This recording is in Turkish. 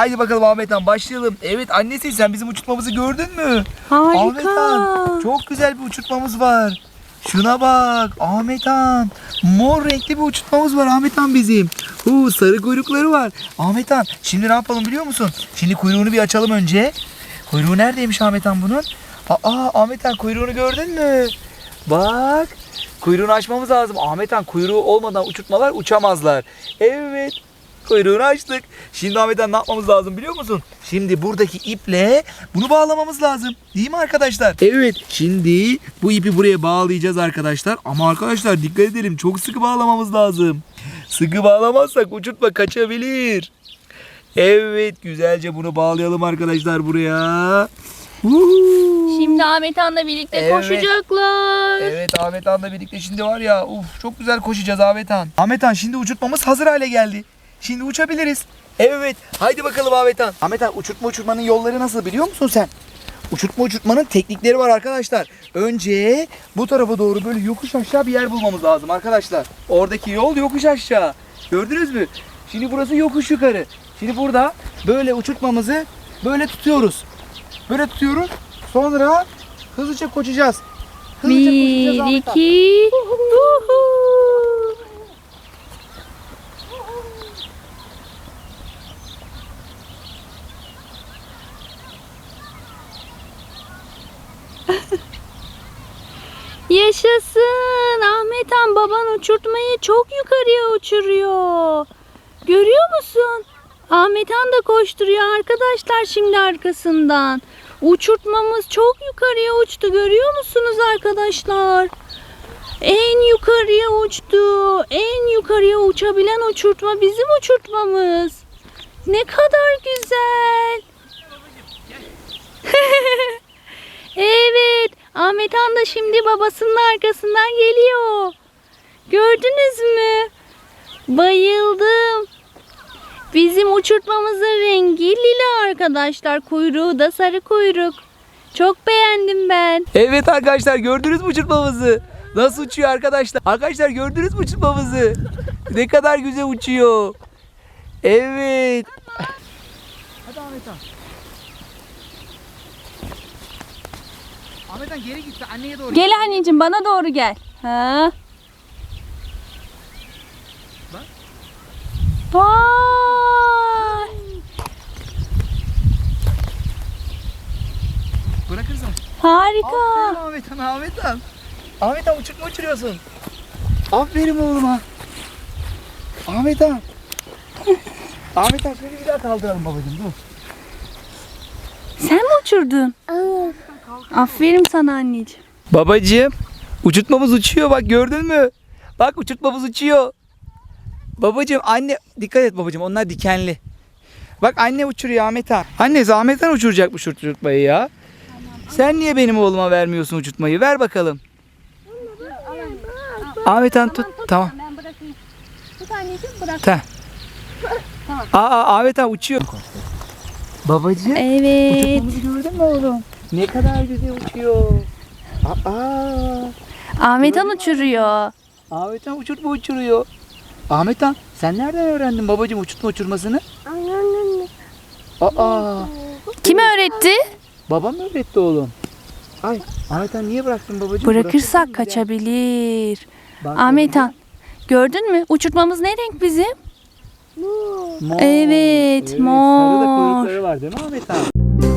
Haydi bakalım Ahmet Han başlayalım. Evet annesi sen bizim uçurtmamızı gördün mü? Harika. çok güzel bir uçurtmamız var. Şuna bak Ahmet Han. Mor renkli bir uçurtmamız var Ahmet Han bizim. Huu, sarı kuyrukları var. Ahmet Han şimdi ne yapalım biliyor musun? Şimdi kuyruğunu bir açalım önce. Kuyruğu neredeymiş Ahmet Han bunun? Aa Ahmet Han kuyruğunu gördün mü? Bak kuyruğunu açmamız lazım. Ahmet Han kuyruğu olmadan uçurtmalar uçamazlar. Evet kuyruğunu açtık. Şimdi Ahmet Han ne yapmamız lazım biliyor musun? Şimdi buradaki iple bunu bağlamamız lazım. Değil mi arkadaşlar? Evet. Şimdi bu ipi buraya bağlayacağız arkadaşlar. Ama arkadaşlar dikkat edelim. Çok sıkı bağlamamız lazım. Sıkı bağlamazsak uçurtma kaçabilir. Evet güzelce bunu bağlayalım arkadaşlar buraya. Şimdi Ahmet Han'la birlikte Evet. koşacaklar. Evet Ahmet Han'la birlikte şimdi var ya uf çok güzel koşacağız Ahmet Han. Ahmet Han şimdi uçurtmamız hazır hale geldi. Şimdi uçabiliriz. Evet haydi bakalım Ahmet Han. Ahmet Han uçurtma uçurmanın yolları nasıl biliyor musun sen? Uçurtma uçurtmanın teknikleri var arkadaşlar. Önce bu tarafa doğru böyle yokuş aşağı bir yer bulmamız lazım arkadaşlar. Oradaki yol yokuş aşağı. Gördünüz mü? Şimdi burası yokuş yukarı. Şimdi burada böyle uçurtmamızı böyle tutuyoruz. Böyle tutuyoruz. Sonra hızlıca koşacağız. Hızlıca koşacağız Bir, Ahmet Han. iki. Uhu. Yaşasın. Ahmet Han baban uçurtmayı çok yukarıya uçuruyor. Görüyor musun? Ahmet Han da koşturuyor arkadaşlar şimdi arkasından. Uçurtmamız çok yukarıya uçtu. Görüyor musunuz arkadaşlar? En yukarıya uçtu. En yukarıya uçabilen uçurtma bizim uçurtmamız. Ne kadar güzel. evet. Ahmet Han da şimdi babasının arkasından geliyor. Gördünüz mü? Bayıldım. Bizim uçurtmamızın rengi lila arkadaşlar. Kuyruğu da sarı kuyruk. Çok beğendim ben. Evet arkadaşlar gördünüz mü uçurtmamızı? Nasıl uçuyor arkadaşlar? Arkadaşlar gördünüz mü uçurtmamızı? Ne kadar güzel uçuyor. Evet. Hadi Ahmet Han. Ahmet Han geri gitti anneye doğru. Gel anneciğim bana doğru gel. Ha? Bak. Vay! Bırakırsan. Harika. Aferin Ahmet Han, Ahmet Han. Ahmet Han uçurtma uçuruyorsun. Aferin oğluma. Ahmet Han. Ahmet Han şöyle bir daha kaldıralım babacığım dur. Sen mi uçurdun? Aferin sana anneciğim. Babacığım uçurtmamız uçuyor bak gördün mü? Bak uçurtmamız uçuyor. Babacığım anne dikkat et babacığım onlar dikenli. Bak anne uçuruyor Ahmet Han. Anne Ahmet Han uçuracakmış uçurtmayı ya. Sen niye benim oğluma vermiyorsun uçurtmayı? Ver bakalım. Ahmet Han tut. Tamam. Ben bırakayım. Tut anneciğim bırak. Tamam. Aa Ahmet Han uçuyor. Babacığım Evet. uçurtmamızı gördün mü oğlum? Ne kadar güzel uçuyor. Aa. Ahmet Han uçuruyor. Ahmet Han uçurtma uçuruyor. Ahmet Han sen nereden öğrendin babacığım uçurtma uçurmasını? Aa Kim öğretti? babam öğretti oğlum. Ay Ahmet Han niye bıraktın babacığım? Bırakırsak kaçabilir. Bak Ahmet Han. Gördün mü? Uçurtmamız ne renk bizim? mor. Evet, Sarı da mor. kuyrukları var değil mi Ahmet Han?